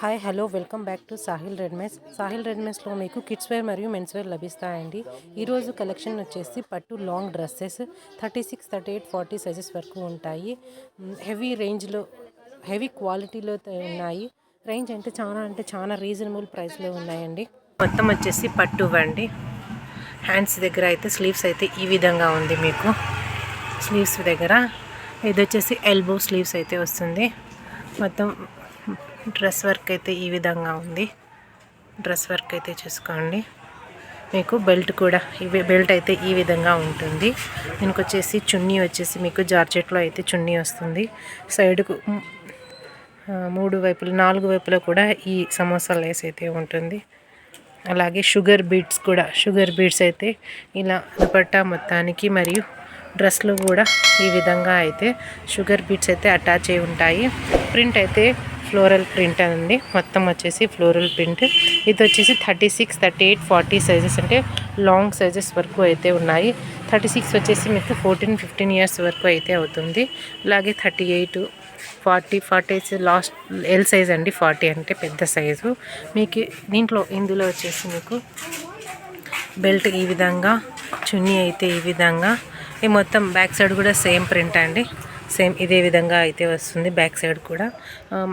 Hi hello welcome back to Sahil readymades Sahil రెడ్మెస్లో మీకు kids wear మరియు men's wear లభిస్తాయండి. ఈరోజు కలెక్షన్ వచ్చేసి పట్టు long dresses thirty six thirty eight forty sizes వరకు ఉంటాయి హెవీ రేంజ్లో హెవీ క్వాలిటీలో ఉన్నాయి. రేంజ్ అంటే చాలా అంటే చాలా రీజనబుల్ ప్రైస్లో ఉన్నాయండి. మొత్తం వచ్చేసి పట్టు వండి హ్యాండ్స్ దగ్గర అయితే స్లీవ్స్ అయితే ఈ విధంగా ఉంది మీకు. స్లీవ్స్ దగ్గర. ఇది వచ్చేసి ఎల్బో స్లీవ్స్ అయితే వస్తుంది. మొత్తం డ్రెస్ వర్క్ అయితే ఈ విధంగా ఉంది. డ్రెస్ వర్క్ అయితే చూసుకోండి. మీకు బెల్ట్ కూడా బెల్ట్ అయితే ఈ విధంగా ఉంటుంది. దీనికి వచ్చేసి చున్నీ వచ్చేసి మీకు జార్జెట్లో అయితే చున్నీ వస్తుంది. సైడ్కు మూడు వైపులు నాలుగు వైపులో కూడా ఈ సమోసా లేస్ అయితే ఉంటుంది. అలాగే షుగర్ బీట్స్ కూడా షుగర్ బీట్స్ అయితే ఇలా దుపట్టా మొత్తానికి మరియు డ్రెస్లు కూడా ఈ విధంగా అయితే షుగర్ బీట్స్ అయితే అటాచ్ అయి ఉంటాయి. ప్రింట్ అయితే ఫ్లోరల్ ప్రింట్ అండి మొత్తం వచ్చేసి ఫ్లోరల్ ప్రింట్. ఇది వచ్చేసి thirty six thirty eight forty sizes అంటే లాంగ్ సైజెస్ వరకు అయితే ఉన్నాయి. థర్టీ సిక్స్ వచ్చేసి మీకు ఫోర్టీన్ ఫిఫ్టీన్ ఇయర్స్ వరకు అయితే అవుతుంది. అలాగే thirty eight forty forty last L size అండి. ఫార్టీ అంటే పెద్ద సైజు. మీకు దీంట్లో ఇందులో వచ్చేసి మీకు బెల్ట్ ఈ విధంగా చున్నీ అయితే ఈ విధంగా. ఈ మొత్తం బ్యాక్ సైడ్ కూడా సేమ్ ప్రింట్ అండి. సేమ్ ఇదే విధంగా అయితే వస్తుంది బ్యాక్ సైడ్ కూడా.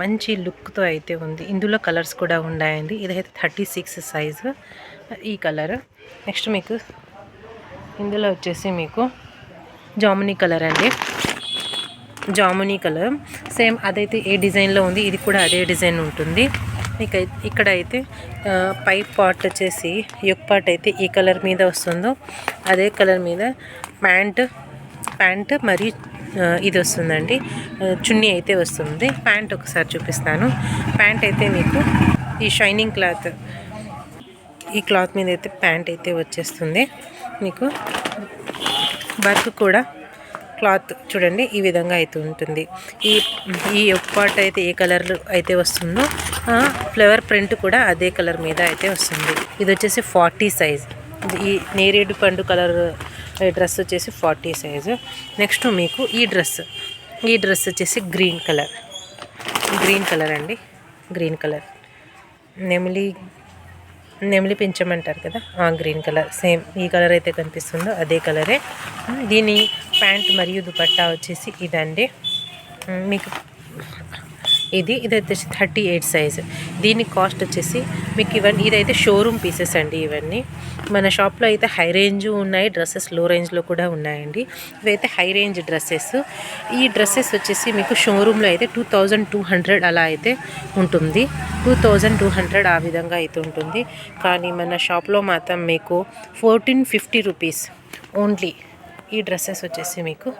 మంచి లుక్తో అయితే ఉంది. ఇందులో కలర్స్ కూడా ఉన్నాయండి. ఇదైతే థర్టీ సిక్స్ సైజు. ఈ కలర్. నెక్స్ట్ మీకు ఇందులో వచ్చేసి మీకు జామునీ కలర్ అండి. జామునీ కలర్. సేమ్ అదైతే ఏ డిజైన్లో ఉంది ఇది కూడా అదే డిజైన్ ఉంటుంది. ఇక ఇక్కడ అయితే పై పార్ట్ వచ్చేసి యొక్క పార్ట్ అయితే ఈ కలర్ మీద వస్తుందో అదే కలర్ మీద ప్యాంట్ ప్యాంట్ మరియు ఇది వస్తుందండి. చున్నీ అయితే వస్తుంది. ప్యాంట్ ఒకసారి చూపిస్తాను. ప్యాంట్ అయితే మీకు ఈ షైనింగ్ క్లాత్ ఈ క్లాత్ మీద అయితే ప్యాంట్ అయితే వచ్చేస్తుంది. మీకు వర్క్ కూడా క్లాత్ చూడండి ఈ విధంగా అయితే ఉంటుంది. ఈ ఈ పార్ట్ అయితే ఏ కలర్ అయితే వస్తుందో ఫ్లవర్ ప్రింట్ కూడా అదే కలర్ మీద అయితే వస్తుంది. ఇది వచ్చేసి ఫార్టీ సైజ్. ఈ నేరేడు పండు కలర్ డ్రెస్ వచ్చేసి ఫార్టీ సైజు. నెక్స్ట్ మీకు ఈ డ్రెస్. ఈ డ్రెస్ వచ్చేసి గ్రీన్ కలర్. గ్రీన్ కలర్ అండి. Green colour. నెమిలి నెమిలి పెంచమంటారు కదా? ఆ గ్రీన్ కలర్. సేమ్ ఈ కలర్ అయితే కనిపిస్తుందో అదే కలరే. దీని ప్యాంట్ మరియు దుపట్టా వచ్చేసి ఇదండి. మీకు ఇది ఇదైతే థర్టీ ఎయిట్ సైజ్ దీని కాస్ట్ వచ్చేసి మీకు ఇవన్నీ ఇదైతే షోరూమ్ పీసెస్ అండి ఇవన్నీ. మన షాప్లో అయితే హై రేంజ్ ఉన్నాయి డ్రెస్సెస్లో రేంజ్లో కూడా ఉన్నాయండి. ఇవైతే హై రేంజ్ డ్రెస్సెస్ ఈ డ్రెస్సెస్ వచ్చేసి మీకు షోరూంలో అయితే టూ థౌజండ్ టూ హండ్రెడ్ అలా అయితే ఉంటుంది. టూ థౌజండ్ టూ హండ్రెడ్ ఆ విధంగా అయితే ఉంటుంది. కానీ మన షాప్లో మాత్రం మీకు ఫోర్టీన్ ఫిఫ్టీ రూపీస్ ఓన్లీ ఈ డ్రెస్సెస్ వచ్చేసి మీకు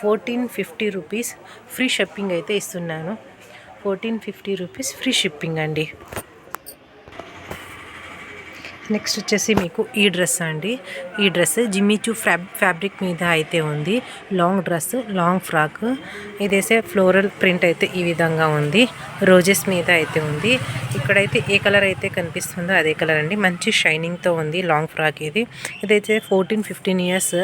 fourteen fifty rupees free shipping అయితే ఇస్తున్నాను. Fourteen fifty rupees free shipping అండి. నెక్స్ట్ వచ్చేసి మీకు ఈ డ్రెస్ అండి. ఈ డ్రెస్ జిమ్మిచూ ఫ్యాబ్ ఫ్యాబ్రిక్ మీద అయితే ఉంది. Long dress long frock. ఇదేసే floral print అయితే ఈ విధంగా ఉంది. రోజెస్ మీద అయితే ఉంది. ఇక్కడైతే ఏ కలర్ అయితే కనిపిస్తుందో అదే కలర్ అండి. మంచి షైనింగ్తో ఉంది లాంగ్ ఫ్రాక్ ఇది. ఇదైతే ఫోర్టీన్ ఫిఫ్టీన్ ఇయర్స్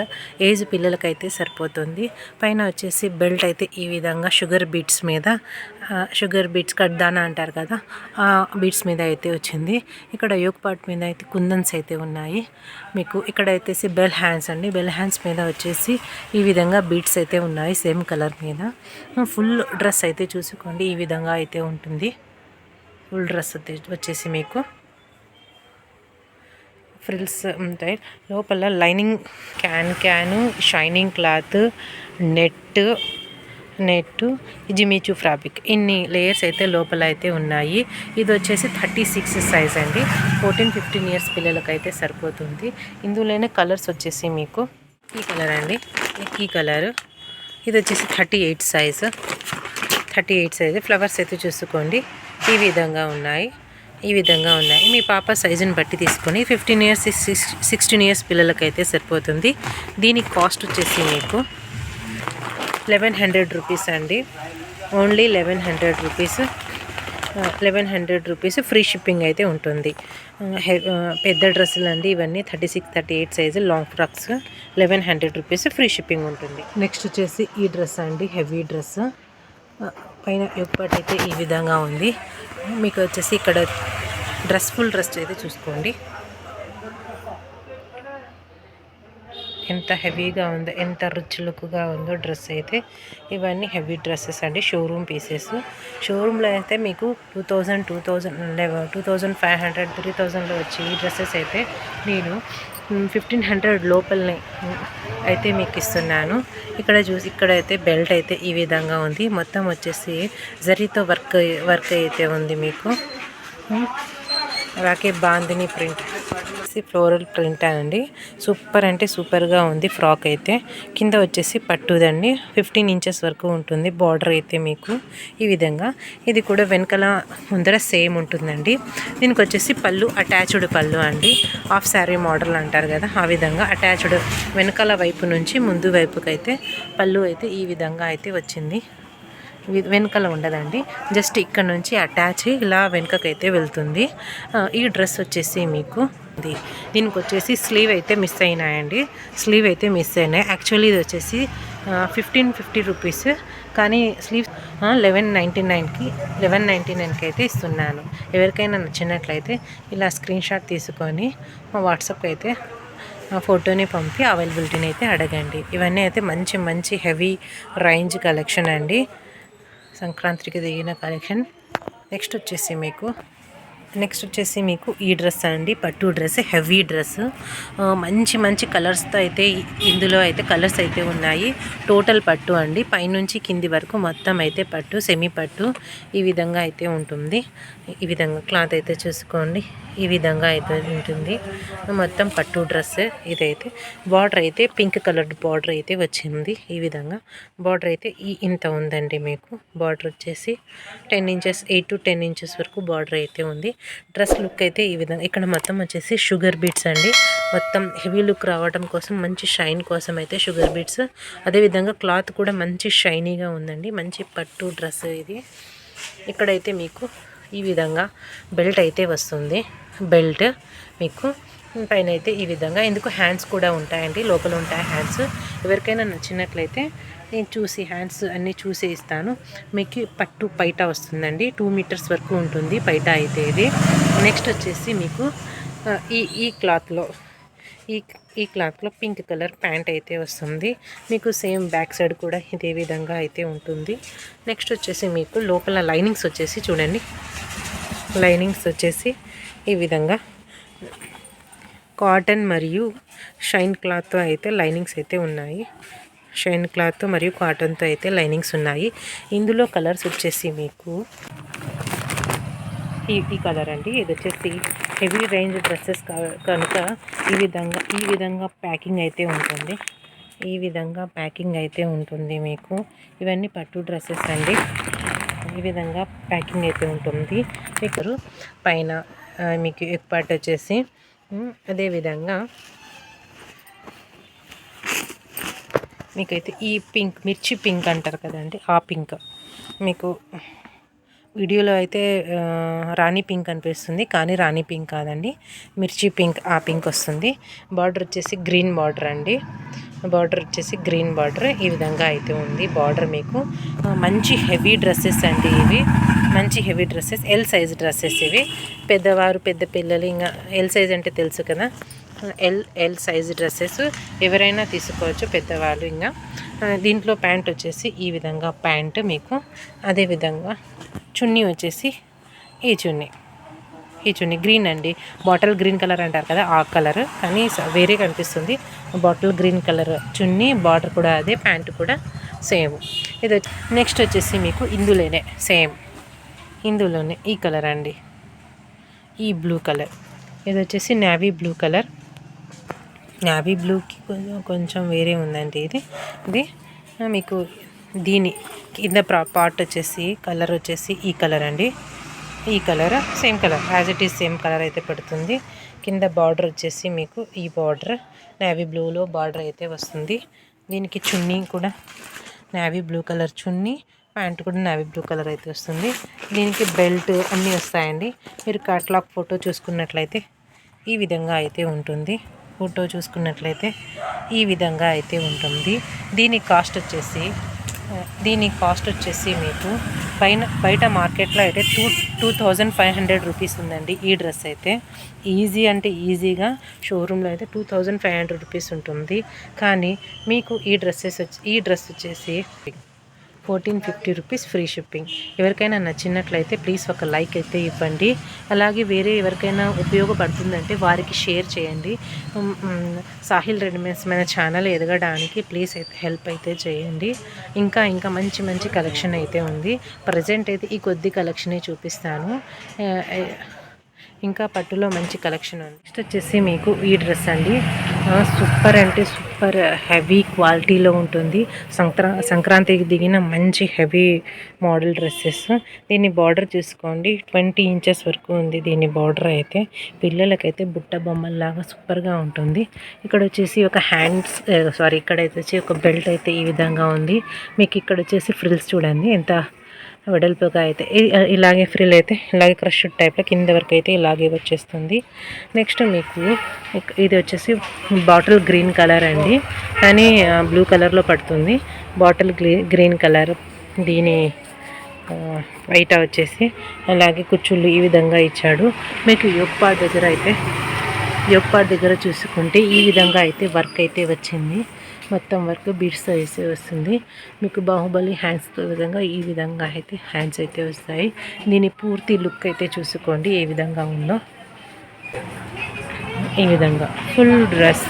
ఏజ్ పిల్లలకైతే సరిపోతుంది. పైన వచ్చేసి బెల్ట్ అయితే ఈ విధంగా షుగర్ బీట్స్ మీద షుగర్ బీట్స్ కడ్దానా అంటారు కదా ఆ బీట్స్ మీద అయితే వచ్చింది. ఇక్కడ యోగ్ పార్ట్ మీద అయితే కుందన్స్ అయితే ఉన్నాయి. మీకు ఇక్కడ అయితేసి బెల్ హ్యాండ్స్ అండి. బెల్ హ్యాండ్స్ మీద వచ్చేసి ఈ విధంగా బీట్స్ అయితే ఉన్నాయి సేమ్ కలర్ మీద. ఫుల్ డ్రెస్ అయితే చూసుకోండి ఈ విధంగా అయితే ఉంటుంది. ఫుల్ డ్రెస్ అయితే వచ్చేసి మీకు. ఫ్రిల్స్ ఉంటాయి. లోపల lining can can shining cloth net net Jimmy Choo fabric. ఇన్ని లేయర్స్ అయితే లోపల అయితే ఉన్నాయి. ఇది వచ్చేసి థర్టీ సిక్స్ సైజ్ అండి. ఫోర్టీన్ ఫిఫ్టీన్ ఇయర్స్ పిల్లలకైతే సరిపోతుంది. ఇందులోనే కలర్స్ వచ్చేసి మీకు ఈ కలర్ అండి. ఈ కలర్. ఇది వచ్చేసి thirty eight size. Thirty eight size. Flowers అయితే చూసుకోండి. ఈ విధంగా ఉన్నాయి. ఈ విధంగా ఉన్నాయి. మీ పాప సైజుని బట్టి తీసుకొని ఫిఫ్టీన్ ఇయర్స్ సిక్స్టీన్ ఇయర్స్ పిల్లలకైతే సరిపోతుంది. దీని కాస్ట్ వచ్చేసి మీకు లెవెన్ హండ్రెడ్ రూపీస్ అండి. Only eleven hundred rupees. Eleven hundred rupees free shipping అయితే ఉంటుంది. పెద్ద డ్రెస్సులు అండి ఇవన్నీ thirty six thirty eight size long frocks. Eleven hundred rupees free shipping ఉంటుంది. నెక్స్ట్ వచ్చేసి ఈ డ్రెస్ అండి హెవీ డ్రెస్. పైన ఎప్పటి అయితే ఈ విధంగా ఉంది మీకు వచ్చేసి ఇక్కడ డ్రెస్ ఫుల్ డ్రెస్ అయితే చూసుకోండి. ఎంత హెవీగా ఉందో ఎంత రిచ్ లుక్గా ఉందో డ్రెస్ అయితే ఇవన్నీ హెవీ డ్రెస్సెస్ అండి షోరూమ్ పీసెస్. షోరూంలో అయితే మీకు two thousand two thousand two thousand five hundred three థౌజండ్లో వచ్చి ఈ డ్రెస్సెస్ అయితే నేను ఫిఫ్టీన్ హండ్రెడ్ లోపలనే అయితే మీకు ఇస్తున్నాను. ఇక్కడ చూసి ఇక్కడ అయితే బెల్ట్ అయితే ఈ విధంగా ఉంది. మొత్తం వచ్చేసి జరీతో వర్క్ వర్క్ అయితే ఉంది మీకు. అలాగే బాందిని ప్రింట్. ఫ్లోరల్ ప్రింట్ అండి సూపర్ అంటే సూపర్గా ఉంది ఫ్రాక్ అయితే. కింద వచ్చేసి పట్టుదండి. ఫిఫ్టీన్ ఇంచెస్ వరకు ఉంటుంది బార్డర్ అయితే మీకు ఈ విధంగా. ఇది కూడా వెనకాల ముందర సేమ్ ఉంటుందండి. దీనికి వచ్చేసి పళ్ళు అటాచ్డ్ పళ్ళు అండి. హాఫ్ శారీ మోడల్ అంటారు కదా ఆ విధంగా అటాచ్డ్ వెనకాల వైపు నుంచి ముందు వైపుకి అయితే పళ్ళు అయితే ఈ విధంగా అయితే వచ్చింది. వి- వెనకాల ఉండదండి. జస్ట్ ఇక్కడ నుంచి అటాచ్ ఇలా వెనుకకైతే వెళ్తుంది. ఈ డ్రెస్ వచ్చేసి మీకు ఉంది. దీనికి వచ్చేసి స్లీవ్ అయితే మిస్ అయినాయండి. స్లీవ్ అయితే మిస్ అయినాయి. యాక్చువల్లీ ఇది వచ్చేసి ఫిఫ్టీన్ ఫిఫ్టీ రూపీస్ కానీ స్లీవ్ లెవెన్ నైంటీ నైన్కి లెవెన్ నైంటీ నైన్కి అయితే ఇస్తున్నాను. ఎవరికైనా నచ్చినట్లయితే ఇలా స్క్రీన్ షాట్ తీసుకొని మా వాట్సాప్కి అయితే ఫోటోని పంపి అవైలబిలిటీని అయితే అడగండి. ఇవన్నీ అయితే మంచి మంచి హెవీ రేంజ్ కలెక్షన్ అండి. సంక్రాంతికి దిగిన కలెక్షన్ నెక్స్ట్ వచ్చేసి మీకు నెక్స్ట్ వచ్చేసి మీకు ఈ డ్రెస్ అండి పట్టు డ్రెస్ హెవీ డ్రెస్. మంచి మంచి కలర్స్తో అయితే ఇందులో అయితే కలర్స్ అయితే ఉన్నాయి. టోటల్ పట్టు అండి. పైనుంచి కింది వరకు మొత్తం అయితే పట్టు సెమీ పట్టు ఈ విధంగా అయితే ఉంటుంది. ఈ విధంగా క్లాత్ అయితే చూసుకోండి. ఈ విధంగా అయితే ఉంటుంది. మొత్తం పట్టు డ్రెస్ ఇదైతే. బార్డర్ అయితే పింక్ కలర్ బార్డర్ అయితే వచ్చింది ఈ విధంగా. బార్డర్ అయితే ఈ ఇంత ఉందండి మీకు. బార్డర్ వచ్చేసి ten inches eight to ten inches వరకు బార్డర్ అయితే ఉంది. డ్రెస్ లుక్ అయితే ఈ విధంగా. ఇక్కడ మొత్తం వచ్చేసి షుగర్ బీట్స్ అండి. మొత్తం హెవీ లుక్ రావడం కోసం మంచి షైన్ కోసం అయితే షుగర్ బీట్స్. అదేవిధంగా క్లాత్ కూడా మంచి షైనీగా ఉందండి. మంచి పట్టు డ్రెస్ ఇది. ఇక్కడైతే మీకు ఈ విధంగా బెల్ట్ అయితే వస్తుంది. బెల్ట్ మీకు పైన అయితే ఈ విధంగా. ఎందుకు హ్యాండ్స్ కూడా ఉంటాయండి. లోపల ఉంటాయి హ్యాండ్స్. ఎవరికైనా నచ్చినట్లయితే నేను చూసి హ్యాండ్స్ అన్నీ చూసి ఇస్తాను. మీకు పట్టు పైట వస్తుందండి. టూ మీటర్స్ వరకు ఉంటుంది పైట అయితే ఇది. నెక్స్ట్ వచ్చేసి మీకు ఈ ఈ క్లాత్లో ఈ ఈ క్లాత్లో పింక్ కలర్ ప్యాంట్ అయితే వస్తుంది. మీకు సేమ్ బ్యాక్ సైడ్ కూడా ఇదే విధంగా అయితే ఉంటుంది. నెక్స్ట్ వచ్చేసి మీకు లోపల లైనింగ్స్ వచ్చేసి చూడండి. లైనింగ్స్ వచ్చేసి ఈ విధంగా కాటన్ మరియు షైన్ క్లాత్తో అయితే లైనింగ్స్ అయితే ఉన్నాయి. షైన్ క్లాత్ మరియు కాటన్తో అయితే లైనింగ్స్ ఉన్నాయి. ఇందులో కలర్స్ వచ్చేసి మీకు ఈ ఈ కలర్ అండి. ఇది వచ్చేసి హెవీ రేంజ్ డ్రెస్సెస్ కనుక ఈ విధంగా ఈ విధంగా ప్యాకింగ్ అయితే ఉంటుంది. ఈ విధంగా ప్యాకింగ్ అయితే ఉంటుంది మీకు. ఇవన్నీ పట్టు డ్రెస్సెస్ అండి. ఈ విధంగా ప్యాకింగ్ అయితే ఉంటుంది. మీకు పైన మీకు ఎగ్ వచ్చేసి అదేవిధంగా మీకైతే ఈ పింక్ మిర్చి పింక్ అంటారు కదండి ఆ పింక్. మీకు వీడియోలో అయితే రాణి పింక్ అనిపిస్తుంది కానీ రాణి పింక్ కాదండి. మిర్చి పింక్ ఆ పింక్ వస్తుంది. బార్డర్ వచ్చేసి గ్రీన్ బార్డర్ అండి. బార్డర్ వచ్చేసి గ్రీన్ బార్డర్. ఈ విధంగా అయితే ఉంది బార్డర్ మీకు. మంచి హెవీ డ్రెస్సెస్ అండి ఇవి. మంచి heavy dresses L size dresses ఇవి. పెద్దవారు పెద్ద పిల్లలు ఇంకా ఎల్ సైజ్ అంటే తెలుసు కదా. ఎల్ ఎల్ సైజ్ డ్రెస్సెస్ ఎవరైనా తీసుకోవచ్చు పెద్దవాళ్ళు ఇంకా. దీంట్లో ప్యాంట్ వచ్చేసి ఈ విధంగా ప్యాంట్ మీకు అదేవిధంగా చున్నీ వచ్చేసి ఈ చున్నీ. ఈ చున్నీ గ్రీన్ అండి. బాటిల్ గ్రీన్ కలర్ అంటారు కదా ఆ కలర్. కానీ వేరే కనిపిస్తుంది. Bottle green colour chunni border కూడా అదే ప్యాంటు కూడా సేమ్. ఇది నెక్స్ట్ వచ్చేసి మీకు ఇందులోనే సేమ్. ఇందులోనే ఈ కలర్ అండి. ఈ బ్లూ కలర్. ఇది వచ్చేసి నావీ బ్లూ కలర్. నావీ బ్లూకి కొంచెం కొంచెం వేరే ఉందండి ఇది. ఇది మీకు దీని కింద ప్రా- పార్ట్ వచ్చేసి కలర్ వచ్చేసి ఈ కలర్ అండి. ఈ colour same colour as it is same colour అయితే పడుతుంది. కింద బార్డర్ వచ్చేసి మీకు ఈ బార్డర్ నావీ బ్లూలో బార్డర్ అయితే వస్తుంది. దీనికి చున్నీ కూడా navy blue colour chunni pant కూడా నావీ బ్లూ కలర్ అయితే వస్తుంది. దీనికి బెల్ట్ అన్నీ వస్తాయండి. మీరు క్యాట్లాగ్ ఫోటో చూసుకున్నట్లయితే ఈ విధంగా అయితే ఉంటుంది. ఫోటో చూసుకున్నట్లయితే ఈ విధంగా అయితే ఉంటుంది. దీని కాస్ట్ వచ్చేసి దీని కాస్ట్ వచ్చేసి మీకు పైన బయట మార్కెట్లో అయితే two two thousand five hundred rupees ఉందండి ఈ డ్రెస్ అయితే. ఈజీ అంటే ఈజీగా షోరూంలో అయితే two thousand five hundred rupees ఉంటుంది. కానీ మీకు ఈ డ్రెస్సెస్ వచ్చి ఈ డ్రెస్ వచ్చేసి fourteen fifty rupees free shipping. ఎవరికైనా నచ్చినట్లయితే ప్లీజ్ ఒక లైక్ అయితే ఇవ్వండి. అలాగే వేరే ఎవరికైనా ఉపయోగపడుతుందంటే వారికి షేర్ చేయండి. సాహిల్ రెడీమేడ్స్ మన ఛానల్ ఎదగడానికి ప్లీజ్ అయితే హెల్ప్ అయితే చేయండి. ఇంకా ఇంకా మంచి మంచి కలెక్షన్ అయితే ఉంది. ప్రజెంట్ అయితే ఈ కొద్ది కలెక్షనే చూపిస్తాను. ఇంకా పట్టులో మంచి కలెక్షన్ ఉంది. నెక్స్ట్ వచ్చేసి మీకు ఈ డ్రెస్ అండి. సూపర్ అంటే సూపర్ హెవీ క్వాలిటీలో ఉంటుంది. సంక్రా సంక్రాంతికి దిగిన మంచి హెవీ మోడల్ డ్రెస్సెస్ దీన్ని బార్డర్ చూసుకోండి. ట్వంటీ ఇంచెస్ వరకు ఉంది దీని బార్డర్ అయితే. పిల్లలకైతే బుట్ట బొమ్మల్లాగా సూపర్గా ఉంటుంది. ఇక్కడ వచ్చేసి ఒక హ్యాండ్స్ సారీ ఇక్కడైతే వచ్చి ఒక బెల్ట్ అయితే ఈ విధంగా ఉంది. మీకు ఇక్కడ వచ్చేసి ఫ్రిల్స్ చూడండి. ఎంత వెడల్పుగా అయితే ఇలాగే ఫ్రిల్ అయితే ఇలాగే క్రష్ టైప్లో కింద వరకు అయితే ఇలాగే వచ్చేస్తుంది. నెక్స్ట్ మీకు ఇది వచ్చేసి బాటిల్ గ్రీన్ కలర్ అండి. కానీ బ్లూ కలర్లో పడుతుంది. బాటిల్ గ్రీన్ కలర్ దీని బయట వచ్చేసి అలాగే కుచ్చుళ్ళు ఈ విధంగా ఇచ్చాడు. మీకు యోగపా దగ్గర అయితే యోగపా దగ్గర చూసుకుంటే ఈ విధంగా అయితే వర్క్ అయితే వచ్చింది. మొత్తం వర్క్ బీడ్స్ వేసి వస్తుంది. మీకు బాహుబలి హ్యాండ్స్తో విధంగా ఈ విధంగా అయితే హ్యాండ్స్ అయితే వస్తాయి. దీని పూర్తి లుక్ అయితే చూసుకోండి ఏ విధంగా ఉందో. ఈ విధంగా. ఫుల్ డ్రెస్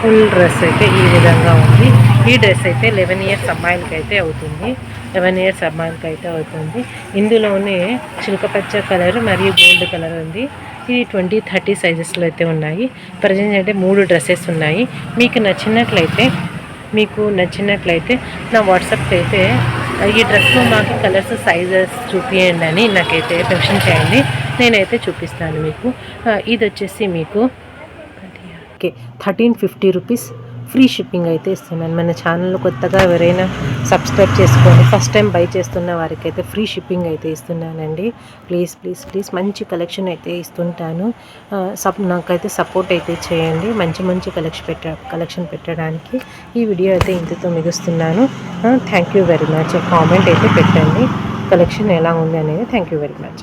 ఫుల్ డ్రెస్ అయితే ఈ విధంగా ఉంది. ఈ డ్రెస్ అయితే లెవెన్ ఇయర్స్ అమ్మాయిలకి అయితే అవుతుంది. లెవెన్ ఇయర్స్ అమ్మాయిలకి అయితే అవుతుంది. ఇందులోనే చిలుకపచ్చ కలర్ మరియు గోల్డ్ కలర్ ఉంది. ఇది ట్వంటీ థర్టీ సైజెస్లో అయితే ఉన్నాయి. ప్రజెంట్ అయితే మూడు డ్రెస్సెస్ ఉన్నాయి. మీకు నచ్చినట్లయితే మీకు నచ్చినట్లయితే నా వాట్సాప్కి అయితే ఈ డ్రెస్లో మాకు కలర్స్ సైజెస్ చూపించండి అని నాకైతే మెన్షన్ చేయండి. నేనైతే చూపిస్తాను మీకు. ఇది వచ్చేసి మీకు okay thirteen fifty rupees. Free shipping అయితే ఇస్తున్నాను. మన ఛానల్ కొత్తగా ఎవరైనా సబ్స్క్రైబ్ చేసుకోండి ఫస్ట్ టైం బై చేస్తున్న వారికైతే ఫ్రీ షిప్పింగ్ అయితే ఇస్తున్నానండి. ప్లీజ్ ప్లీజ్ ప్లీజ్ మంచి కలెక్షన్ అయితే ఇస్తుంటాను. సప్ నాకైతే సపోర్ట్ అయితే చేయండి. మంచి మంచి కలెక్షన్ పెట్ట కలెక్షన్ పెట్టడానికి ఈ వీడియో అయితే ఇంతతో మిగుస్తున్నాను. Thank you very much. Comment అయితే పెట్టండి. కలెక్షన్ ఎలా ఉంది అనేది థ్యాంక్ యూ వెరీ మచ్.